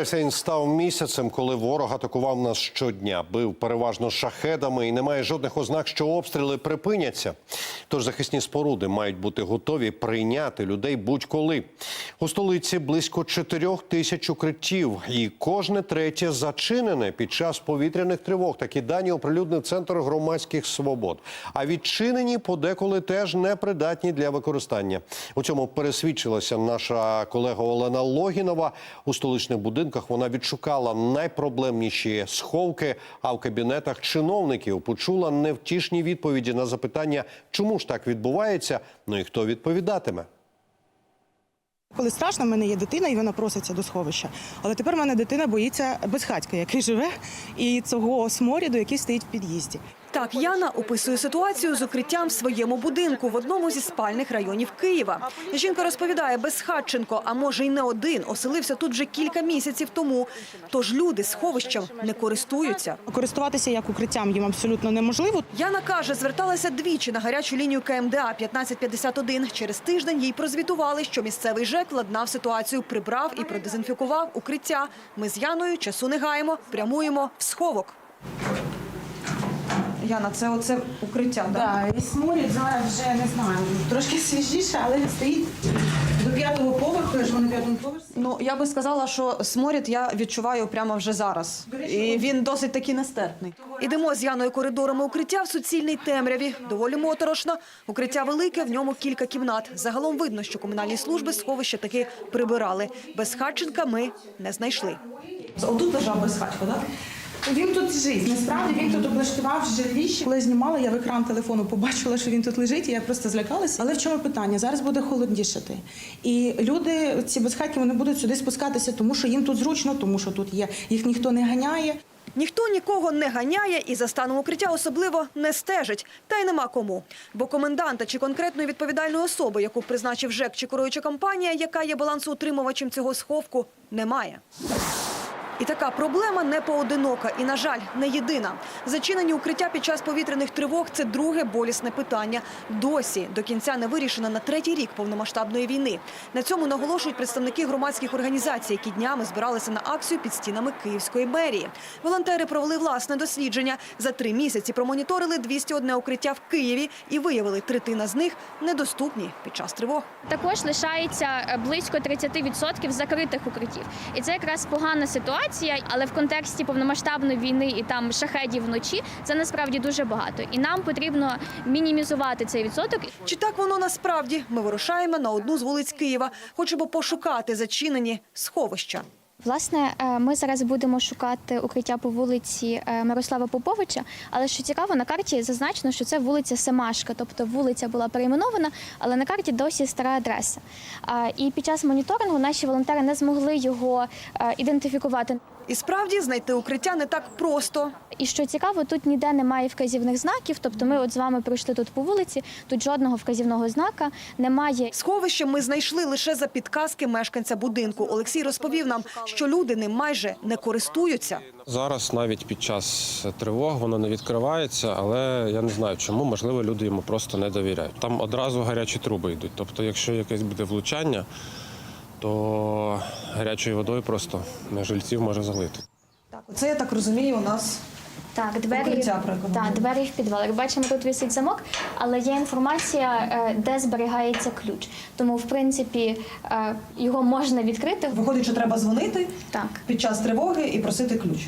Вересень став місяцем, коли ворог атакував нас щодня, бив переважно шахедами, і немає жодних ознак, що обстріли припиняться. Тож захисні споруди мають бути готові прийняти людей будь-коли. У столиці близько чотирьох тисяч укриттів, і кожне третє зачинене під час повітряних тривог. Такі дані оприлюднив центр громадських свобод. А відчинені подеколи теж непридатні для використання. У цьому пересвідчилася наша колега Олена Логінова. У столичних будинках вона відшукала найпроблемніші сховки, а в кабінетах чиновників почула невтішні відповіді на запитання, чому ж так відбувається, ну і хто відповідатиме. Коли страшно, в мене є дитина, і вона проситься до сховища. Але тепер в мене дитина боїться безхатька, який живе, і цього сморіду, який стоїть в під'їзді. Так, Яна описує ситуацію з укриттям в своєму будинку в одному зі спальних районів Києва. Жінка розповідає, безхатченко, а може й не один, оселився тут вже кілька місяців тому. Тож люди сховищем не користуються. Користуватися як укриттям їм абсолютно неможливо. Яна каже, зверталася двічі на гарячу лінію КМДА 1551. Через тиждень їй прозвітували, що місцевий ЖЕК ладнав ситуацію, прибрав і продезінфікував укриття. Ми з Яною часу не гаємо, прямуємо в сховок. Яна, це оце укриття, Так, і сморід зараз вже не знаю, трошки свіжіше, але він стоїть до п'ятого поверху, я живу на п'ятому поверсі. Ну я би сказала, що сморід я відчуваю прямо вже зараз, і він досить таки нестерпний. Ідемо з Яною коридорами укриття в суцільній темряві. Доволі моторошно. Укриття велике, в ньому кілька кімнат. Загалом видно, що комунальні служби сховище таки прибирали. Без Хатченка ми не знайшли. Отут лежав без Хатько, так? Він тут жить. Насправді він тут облаштував жилище. Коли знімала, я в екран телефону побачила, що він тут лежить, і я просто злякалася. Але в чому питання? Зараз буде холоднішати. І люди, ці безхатьки, вони будуть сюди спускатися, тому що їм тут зручно, тому що тут є. Їх ніхто не ганяє. Ніхто нікого не ганяє і за станом укриття особливо не стежить. Та й нема кому. Бо коменданта чи конкретної відповідальної особи, яку призначив ЖЕК чи керуюча компанія, яка є балансоутримувачем цього сховку, немає. І така проблема не поодинока і, на жаль, не єдина. Зачинені укриття під час повітряних тривог – це друге болісне питання. Досі до кінця не вирішено на третій рік повномасштабної війни. На цьому наголошують представники громадських організацій, які днями збиралися на акцію під стінами Київської мерії. Волонтери провели власне дослідження. За три місяці промоніторили 201 укриття в Києві і виявили, третина з них недоступні під час тривог. Також лишається е, близько 30% закритих укриттів, і це якраз погана ситуація. Але в контексті повномасштабної війни і там шахедів вночі це насправді дуже багато. І нам потрібно мінімізувати цей відсоток. Чи так воно насправді? Ми вирушаємо на одну з вулиць Києва. Хочемо пошукати зачинені сховища. Власне, е, ми зараз будемо шукати укриття по вулиці е, Мирослава Поповича. Але що цікаво, на карті зазначено, що це вулиця Семашка, тобто вулиця була перейменована, але на карті досі стара адреса. І під час моніторингу наші волонтери не змогли його е, ідентифікувати. І справді знайти укриття не так просто. І що цікаво, тут ніде немає вказівних знаків. Тобто, ми от з вами пройшли тут по вулиці, тут жодного вказівного знака немає. Сховище ми знайшли лише за підказки мешканця будинку. Олексій розповів нам, що люди ним майже не користуються. Зараз навіть під час тривог воно не відкривається, але я не знаю чому. Можливо, люди йому просто не довіряють. Там одразу гарячі труби йдуть. Тобто, якщо якесь буде влучання, то гарячою водою просто жильців може залити. Так, це я так розумію. У нас Так, двері, Укриття так, двері в підвал. Як бачимо, тут висить замок, але є інформація, е, де зберігається ключ. Тому, в принципі, е, його можна відкрити. виходить, що треба дзвонити Так, під час тривоги і просити ключ.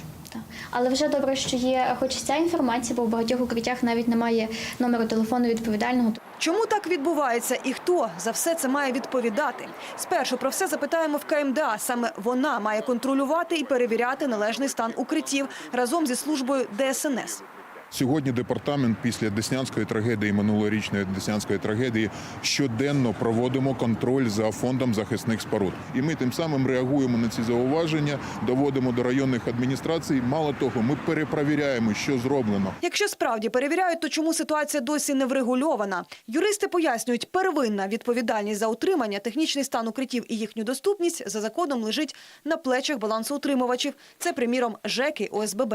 Але вже добре, що є хоч ця інформація, бо в багатьох укриттях навіть немає номеру телефону відповідального. Чому так відбувається і хто за все це має відповідати? Спершу про все запитаємо в КМДА. Саме вона має контролювати і перевіряти належний стан укриттів разом зі службою ДСНС. Сьогодні департамент після Деснянської трагедії, минулорічної Деснянської трагедії, щоденно проводимо контроль за фондом захисних споруд. І ми тим самим реагуємо на ці зауваження, доводимо до районних адміністрацій. Мало того, ми перепровіряємо, що зроблено. Якщо справді перевіряють, то чому ситуація досі не врегульована? Юристи пояснюють, первинна відповідальність за утримання, технічний стан укриттів і їхню доступність за законом лежить на плечах балансоутримувачів. Це, приміром, ЖЕКи ОСББ.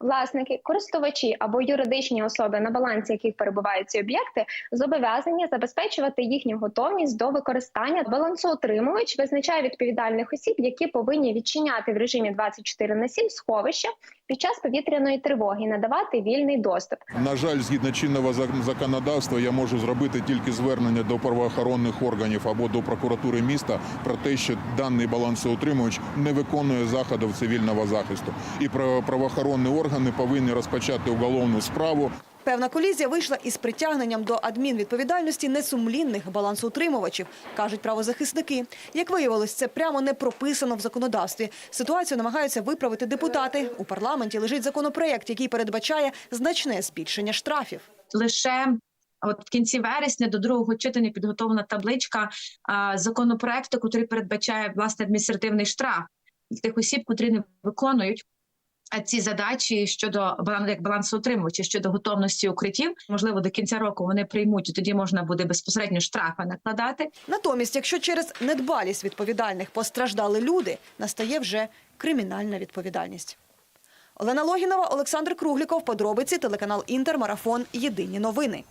Власники, користувачі або юридичні особи, на балансі яких перебувають ці об'єкти, зобов'язані забезпечувати їхню готовність до використання. Балансоутримувач визначає відповідальних осіб, які повинні відчиняти в режимі 24 на 7 сховища під час повітряної тривоги, надавати вільний доступ. На жаль, згідно чинного законодавства, я можу зробити тільки звернення до правоохоронних органів або до прокуратури міста про те, що даний балансоутримувач не виконує заходів цивільного захисту, і право- правоохоронні органи повинні розпочати уголовну справу Певна колізія вийшла із притягненням до адмінвідповідальності несумлінних балансоутримувачів, кажуть правозахисники. Як виявилось, це прямо не прописано в законодавстві. Ситуацію намагаються виправити депутати. У парламенті лежить законопроєкт, який передбачає значне збільшення штрафів. лише от в кінці вересня до другого читання підготовлена табличка законопроекту, який передбачає власне адміністративний штраф тих осіб, котрі не виконують. Ці задачі щодо як балансоутримувачі щодо готовності укриттів, можливо, до кінця року вони приймуть, і тоді можна буде безпосередньо штрафи накладати. Натомість, якщо через недбалість відповідальних постраждали люди, настає вже кримінальна відповідальність. Олена Логінова, Олександр Кругліков, подробиці, телеканал Інтер, Марафон. Єдині новини.